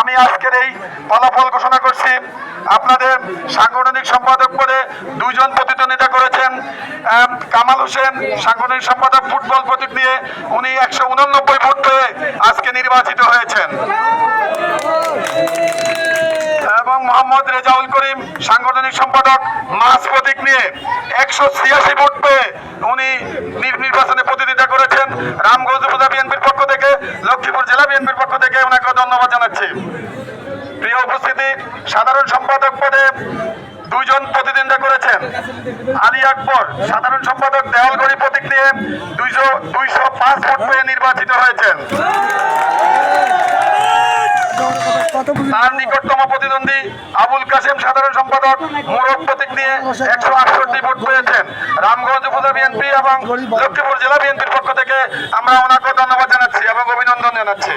আমি আজকের এই ফলাফল ঘোষণা করছি। আপনাদের সাংগঠনিক সম্পাদক পদে দুইজন প্রতিদ্বন্দ্বিতা করেছেন কামাল হোসেন, সাংগঠনিক সম্পাদক ফুটবল প্রতীক নিয়ে। উনি একশো উননব্বই ভোট পেয়ে আজকে নির্বাচিত হয়েছেন। মোহাম্মদ রেজাউল করিম, সাংগঠনিক সম্পাদক, মাস প্রতীক নিয়ে একশো ছিয়াশি ভোট পেয়ে উনি নির- নির্বাচনে প্রতিদ্বন্দ্বিতা করেছেন। রামগঞ্জ উপজেলা বিএনপির পক্ষ থেকে, লক্ষ্মীপুর জেলা বিএনপির পক্ষ থেকে ওনাকে ধন্যবাদ জানাচ্ছি। প্রিয় উপস্থিতি, সাধারণ সম্পাদক পদে দুইজন প্রতিদ্বন্দ্বিতা করেছেন। আলী আকবর, সাধারণ সম্পাদক দেওয়ালগড়ি প্রতীক নিয়ে দুইশো দুইশো পাঁচ ভোট পেয়ে নির্বাচিত হয়েছেন। তার নিকটতম প্রতিদ্বন্দ্বী আবুল কাসেম, সাধারণ সম্পাদক মোরক প্রতীক নিয়ে একশো আটষট্টি ভোট পেয়েছেন। রামগঞ্জ উপজেলা বিএনপি এবং লক্ষ্মীপুর জেলা বিএনপির পক্ষ থেকে আমরা ওনাকে ধন্যবাদ জানাচ্ছি এবং অভিনন্দন জানাচ্ছি।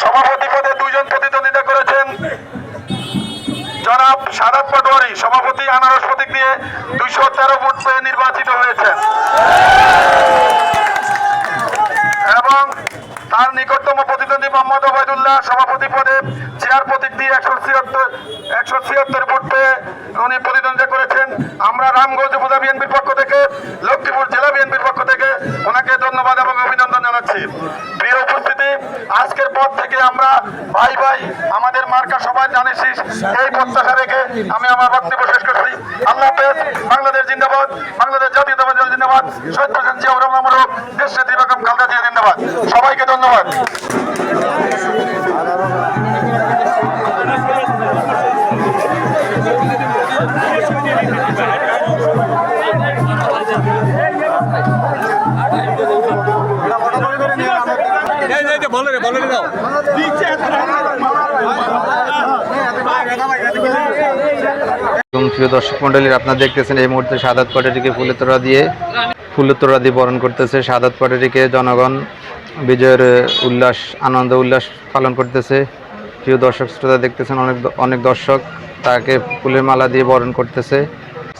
সভাপতি পদে দুইজন প্রতিদ্বন্দ্বিতা করেছেন। জনাব সাদাত পাটোয়ারি, সভাপতি আনারস প্রতীক নিয়ে দুইশো তেরো ভোট পেয়ে নির্বাচিত হয়েছেন এবং তার নিকটতম প্রতিদ্বন্দ্বী মোহাম্মদ সভাপতি পদে চেয়ার প্রতীক দিয়ে একশো ছিয়াত্তর একশো ছিয়াত্তর ভোট পেয়ে উনি প্রতিদ্বন্দ্বিতা করেছেন। আমরা রামগঞ্জ উপজেলা বিএনপির পক্ষ থেকে, লক্ষ্মীপুর জেলা বিএনপির পক্ষ থেকে ওনাকে ধন্যবাদ এবং অভিনন্দন জানাচ্ছি। প্রিয় উপস্থিতি, আজকের পর থেকে আমরা ভাই ভাই আমাদের মার্কা সবাই জানিস এই প্রত্যাশা রেখে আমি আমার বক্তব্য শেষ করছি। আল্লাহ হাফেজ, বাংলাদেশ জিন্দাবাদ, বাংলাদেশ দল জিন্দাবাদ। শহীদ প্রেসিডেন্ট জিয়াউর রহমান দেশ নেত্রী বেগম খালেদা জিয়া জিন্দাবাদ। সবাইকে ধন্যবাদ। এবং প্রিয় দর্শক মন্ডলীর আপনারা দেখতেছেন এই মুহূর্তে সাদাত পাটারিকে ফুলের তোড়া দিয়ে ফুলের তোড়া দিয়ে বরণ করতেছে। সাদাত পাটারিকে জনগণ বিজয়ের উল্লাস, আনন্দ উল্লাস পালন করতেছে। প্রিয় দর্শক, শ্রোতা দেখতেছেন অনেক অনেক দর্শক। তাকে ফুলের মালা দিয়ে বরণ করতেছে।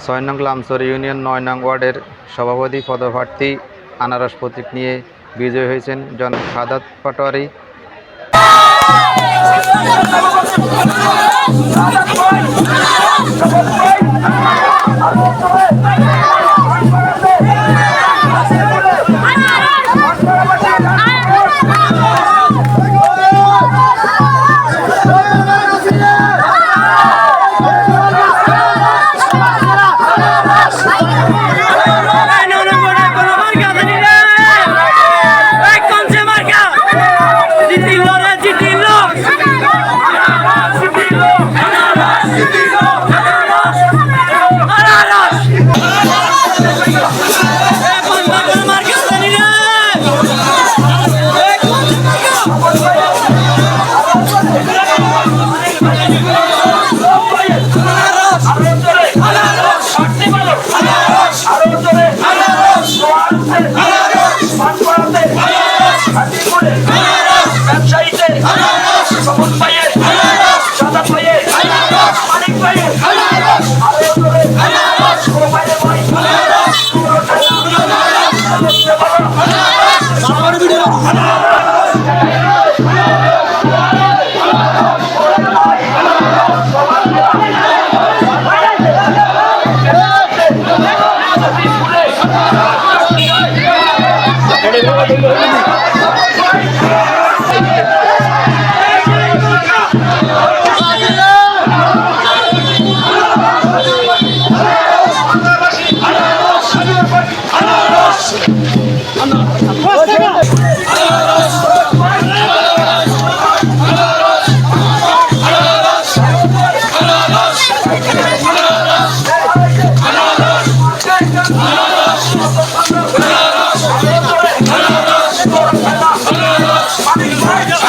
ছয় নং লামসর ইউনিয়ন নয় নং ওয়ার্ডের সভাপতি, পদপ্রার্থী আনারস প্রতীক নিয়ে বিজয়ী হয়েছেন জন খাদাত Patwari. I'm not. Bobby Bryant.